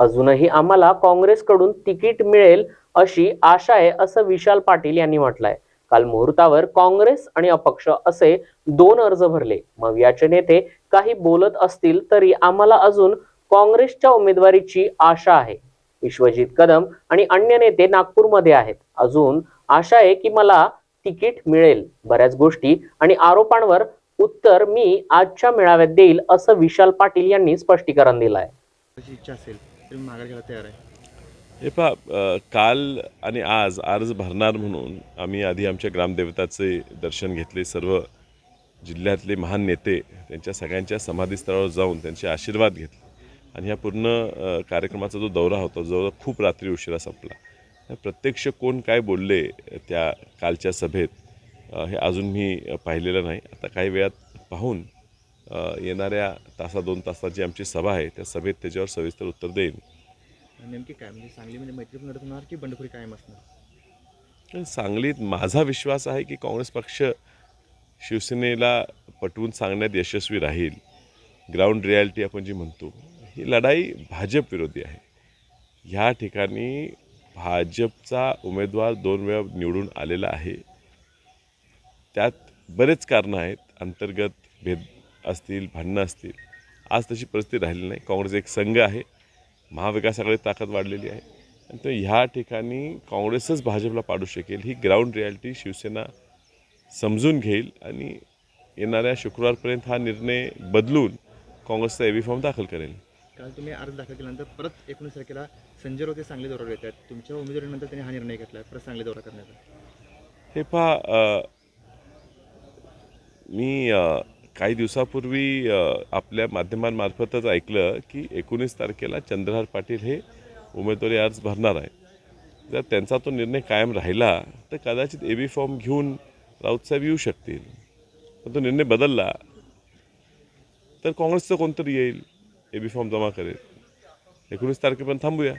अजूनही आम्हाला काँग्रेसकडून तिकीट मिळेल अशी आशा आहे असं विशाल पाटील यांनी म्हटलंय. काल मुहूर्तावर काँग्रेस आणि अपक्ष असे दोन अर्ज भरले. मग याचे नेते काही बोलत असतील तरी आम्हाला अजून काँग्रेसच्या उमेदवारीची आशा आहे. विश्वजित कदम आणि अन्य नेते नागपूरमध्ये आहेत. अजून आशा आहे की मला तिकीट मिळेल. बऱ्याच गोष्टी आणि आरोपांवर उत्तर मी आजच्या मेळाव्यात देईल असं विशाल पाटील यांनी स्पष्टीकरण दिलं आहे अशी माघार घ्यायला तयार आहे. हे पहा काल आणि आज अर्ज भरणार म्हणून आम्ही आधी आमच्या ग्रामदेवताचे दर्शन घेतले सर्व जिल्ह्यातले महान नेते त्यांच्या सगळ्यांच्या समाधीस्थळावर जाऊन त्यांचे आशीर्वाद घेतले. आणि ह्या पूर्ण कार्यक्रमाचा जो दौरा होता जो खूप रात्री उशिरा संपला. प्रत्यक्ष कोण काय बोलले त्या कालच्या सभेत हे अजून मी पाहिलेलं नाही. आता काही वेळात पाहून येणाऱ्या तासा दोन तासाची आमची सभा आहे. त्या सभेत त्याच्यावर सविस्तर उत्तर देईन. नेमकी काय म्हणजे सांगलीमध्ये मैत्रीपूर्ण लढत होणार की बंडखोरी कायम असणार? सांगलीत माझा विश्वास आहे की काँग्रेस पक्ष शिवसेनेला पटवून सांगण्यात यशस्वी राहील. ग्राउंड रियालिटी आपण जी म्हणतो ही लढाई भाजप विरोधी आहे. ह्या ठिकाणी भाजपचा उमेदवार दोन वेळा निवडून आलेला आहे. त्यात बरेच कारणं आहेत. अंतर्गत भेद असतील भांडणं असतील आज तशी परिस्थिती राहिली नाही. काँग्रेस एक संघ आहे महाविकास आघाडीत ताकद वाढलेली आहे. आणि तो ह्या ठिकाणी काँग्रेसच भाजपला पाडू शकेल ही ग्राउंड रियालिटी शिवसेना समजून घेईल आणि येणाऱ्या शुक्रवारपर्यंत हा निर्णय बदलून काँग्रेसचा एबी फॉर्म दाखल करेल. काल तुम्ही अर्ज दाखल केल्यानंतर परत एकोणीस तारखेला संजय राऊत हे सांगली दौऱ्यावर येत आहेत. तुमच्या उमेदवारीनंतर त्यांनी हा निर्णय घेतला आहे परत सांगली दौरा करण्याचा. हे पहा मी काही दिवसापूर्वी आपल्या माध्यमांमार्फतच ऐकलं की एकोणीस तारखेला चंद्रहार पाटील हे उमेदवारी अर्ज भरणार आहे जर त्यांचा तो निर्णय कायम राहिला तर कदाचित ए बी फॉर्म घेऊन राऊतसाहेब येऊ शकतील. पण तो निर्णय बदलला तर काँग्रेसचं कोणतरी येईल ए बी फॉर्म जमा करेल. एकोणीस तारखेपर्यंत थांबूया.